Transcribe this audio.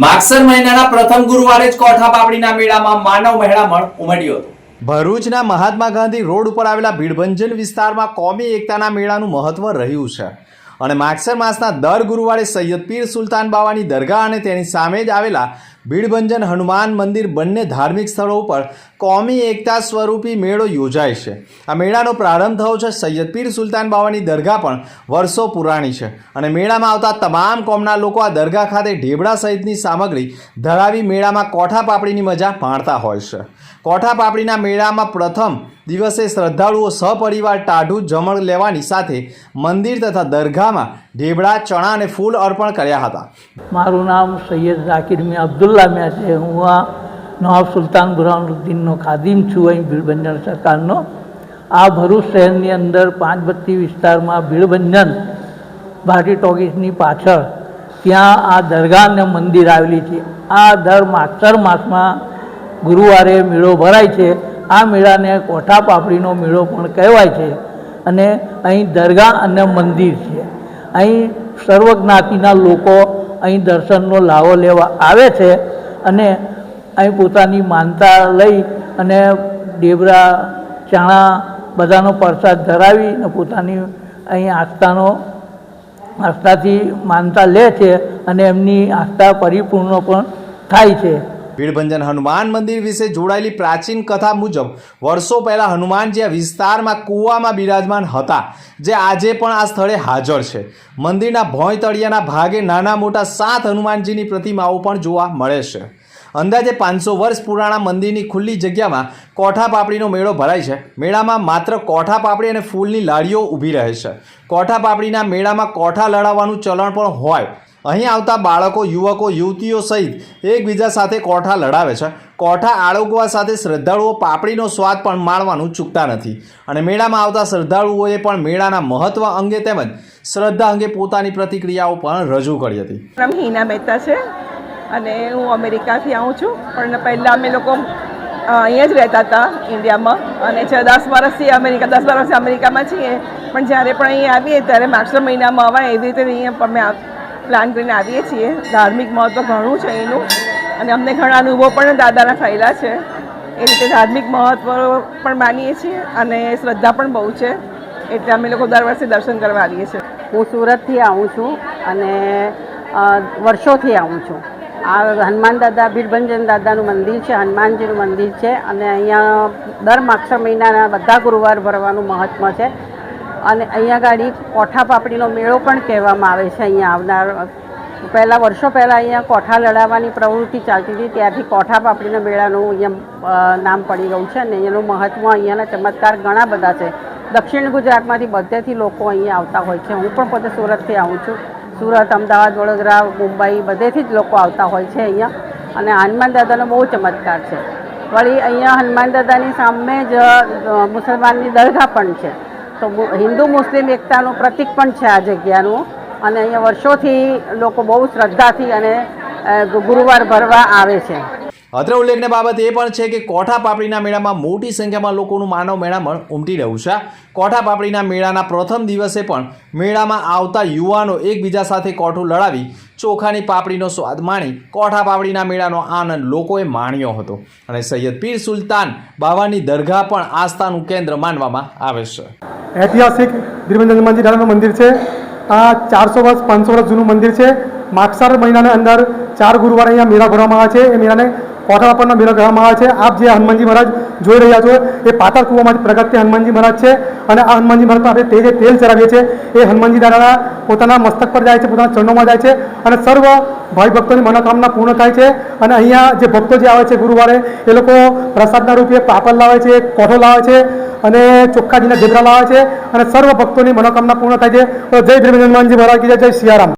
માગસર મહિનાના પ્રથમ ગુરુવારે જ કોઠા પાપડીના મેળામાં માનવ મહેળામણ ઉમટ્યો હતો. ભરૂચના મહાત્મા ગાંધી રોડ ઉપર આવેલા ભીડભંજન વિસ્તારમાં કોમી એકતાના મેળાનું મહત્વ રહ્યું છે. અને માગસર માસના દર ગુરુવારે સૈયદ પીર સુલતાન બાવાની દરગાહ અને તેની સામે જ આવેલા ભીડભંજન હનુમાન મંદિર બંને ધાર્મિક સ્થળો ઉપર કોમી એકતા સ્વરૂપી મેળો યોજાય છે. આ મેળાનો પ્રારંભ થયો છે સૈયદ પીર સુલતાન બાવાની દરગાહ પણ વર્ષો પુરાણી છે અને મેળામાં આવતા તમામ કોમના લોકો આ દરગાહ ખાતે ઢેબડા સહિતની સામગ્રી ધરાવી મેળામાં કોઠા પાપડીની મજા માણતા હોય છે. કોઠા પાપડીના મેળામાં પ્રથમ દિવસે શ્રદ્ધાળુઓ સપરિવાર ટાઢું જમણ લેવાની સાથે મંદિર તથા દરગાહમાં ઢેબડા ચણા અને ફૂલ અર્પણ કર્યા હતા. મારું નામ સૈયદ ઝાકિર મિયા અબ્દુલ્લા મિયા છે. હું આ નવાબ સુલતાન બુરહાનુદ્દીનનો ખાદિમ છું. અહીં ભીડભંજન સરકારનો. આ ભરૂચ શહેરની અંદર પાંચ બત્તી વિસ્તારમાં ભીડબંજન ભાટી ટોકીસની પાછળ ત્યાં આ દરગાહ અને મંદિર આવેલી છે. આ દર માગસર માસમાં ગુરુવારે મેળો ભરાય છે. આ મેળાને કોઠા પાપડીનો મેળો પણ કહેવાય છે. અને અહીં દરગાહ અને મંદિર છે. અહીં સર્વ જ્ઞાતિના લોકો અહીં દર્શનનો લાવો લેવા આવે છે અને અહીં પોતાની માનતા લઈ અને ડેબરા, ચણા બધાનો પ્રસાદ ધરાવી અને પોતાની અહીં આસ્થાનો, આસ્થાથી માનતા લે છે અને એમની આસ્થા પરિપૂર્ણ પણ થાય છે. ભીડભંજન હનુમાન મંદિર વિશે જોડાયેલી પ્રાચીન કથા મુજબ, વર્ષો પહેલાં હનુમાનજી આ વિસ્તારમાં કૂવામાં બિરાજમાન હતા, જે આજે પણ આ સ્થળે હાજર છે. મંદિરના ભોંય તળિયાના ભાગે નાના મોટા સાત હનુમાનજીની પ્રતિમાઓ પણ જોવા મળે છે. અંદાજે પાંચસો વર્ષ પુરાણા મંદિરની ખુલ્લી જગ્યામાં કોઠા પાપડીનો મેળો ભરાય છે. મેળામાં માત્ર કોઠા પાપડી અને ફૂલની લાડીઓ ઊભી રહે છે. કોઠા પાપડીના મેળામાં કોઠા લડાવવાનું ચલણ પણ હોય. અહીં આવતા બાળકો, યુવકો, યુવતીઓ સહિત એકબીજા સાથે કોઠા લડાવે છે. કોઠા આળોગવા સાથે શ્રદ્ધાળુઓ પાપડીનો સ્વાદ પણ માણવાનું ચૂકતા નથી. અને મેળામાં આવતા શ્રદ્ધાળુઓએ પણ મેળાના મહત્વ અંગે તેમજ શ્રદ્ધા અંગે પોતાની પ્રતિક્રિયાઓ પણ રજૂ કરી હતી. નામ હિના મહેતા છે અને હું અમેરિકાથી આવું છું. પણ પહેલાં અમે લોકો અહીંયા જ રહેતા હતા ઇન્ડિયામાં. અને છ, દસ વર્ષથી અમેરિકા, દસ વર્ષથી અમેરિકામાં છીએ. પણ જ્યારે પણ અહીંયા આવીએ, ત્યારે માર્ચ મહિનામાં અવાય એવી રીતે અહીંયા અમે પ્લાન કરીને આવીએ છીએ. ધાર્મિક મહત્ત્વ ઘણું છે એનું. અને અમને ઘણા અનુભવ પણ દાદાના થયેલા છે. એ રીતે ધાર્મિક મહત્ત્વ પણ માનીએ છીએ અને શ્રદ્ધા પણ બહુ છે. એટલે અમે લોકો દર વર્ષે દર્શન કરવા આવીએ છીએ. હું સુરતથી આવું છું અને વર્ષોથી આવું છું. આ હનુમાન દાદા બીરભંજન દાદાનું મંદિર છે, હનુમાનજીનું મંદિર છે અને અહીંયા દર માક્ષ મહિનાના બધા ગુરુવાર ભરવાનું મહત્ત્વ છે. અને અહીંયા ગાડી કોઠા પાપડીનો મેળો પણ કહેવામાં આવે છે અહીંયા આવનાર, પહેલાં વર્ષો પહેલાં અહીંયા કોઠા લડાવવાની પ્રવૃત્તિ ચાલતી હતી, ત્યારથી કોઠા પાપડીના મેળાનું અહીંયા નામ પડી ગયું છે અને અહીંયાનું મહત્ત્વ અહીંયાના ચમત્કાર ઘણા બધા છે. દક્ષિણ ગુજરાતમાંથી બધેથી લોકો અહીંયા આવતા હોય છે. હું પણ પોતે સુરતથી આવું છું. સુરત, અમદાવાદ, વડોદરા, મુંબઈ બધેથી જ લોકો આવતા હોય છે અહીંયા અને હનુમાન દાદાનો બહુ ચમત્કાર છે. વળી અહીંયા હનુમાન દાદાની સામે જ મુસલમાનની દરગાહ પણ છે. તો હિન્દુ મુસ્લિમ એકતાનું પ્રતિક પણ છે આ જગ્યાનું. અને અહીંયા વર્ષોથી લોકો બહુ શ્રદ્ધાથી અને ગુરુવાર ભરવા આવે છે. અત્રે ઉલ્લેખની બાબત એ પણ છે કે કોઠા પાપડીના મેળામાં મોટી સંખ્યામાં લોકોનું માનવ મેળામણ ઉમટી રહ્યું છે. કોઠા પાપડીના મેળાના પ્રથમ દિવસે પણ મેળામાં આવતા યુવાનો એકબીજા સાથે કોઠું લડાવી ચોખાની પાપડીનો સ્વાદ માણી કોઠા પાપડીના મેળાનો આનંદ લોકોએ માણ્યો હતો. અને સૈયદ પીર સુલતાન બાવાની દરગાહ પણ આસ્થાનું કેન્દ્ર માનવામાં આવે છે. ઐતિહાસિક ગિરિબંધન હનુમાનજી દાદાનું મંદિર છે. આ ચારસો વર્ષ, પાંચસો વર્ષ જૂનું મંદિર છે. માગસર મહિનાની અંદર ચાર ગુરુવારે અહીંયા મેળા ભરવામાં આવે છે. એ મેળાને કોઠા પરનો મેળો કહેવામાં આવે છે. આપ જે હનુમાનજી મહારાજ જોઈ રહ્યા છો, એ પાતળ કૂવામાંથી પ્રગટ થયા હનુમાનજી મહારાજ છે. અને આ હનુમાનજી મહારાજ આપણે તે જે તેલ ચડાવીએ છીએ. એ હનુમાનજી દાદા પોતાના મસ્તક પર જાય છે, પોતાના ચરણોમાં જાય છે અને સર્વ ભાઈ ભક્તોની મનોકામના પૂર્ણ થાય છે. અને અહીંયા જે ભક્તો જે આવે છે ગુરુવારે, એ લોકો પ્રસાદના રૂપે પાપડ લાવે છે, કોઠો લાવે છે અને ચોખ્ખાજીના ઝેબરા લાવે છે અને સર્વ ભક્તોની મનોકામના પૂર્ણ થાય છે. જય ભીમ હનુમાનજી મહારાજ જય સિયારામ.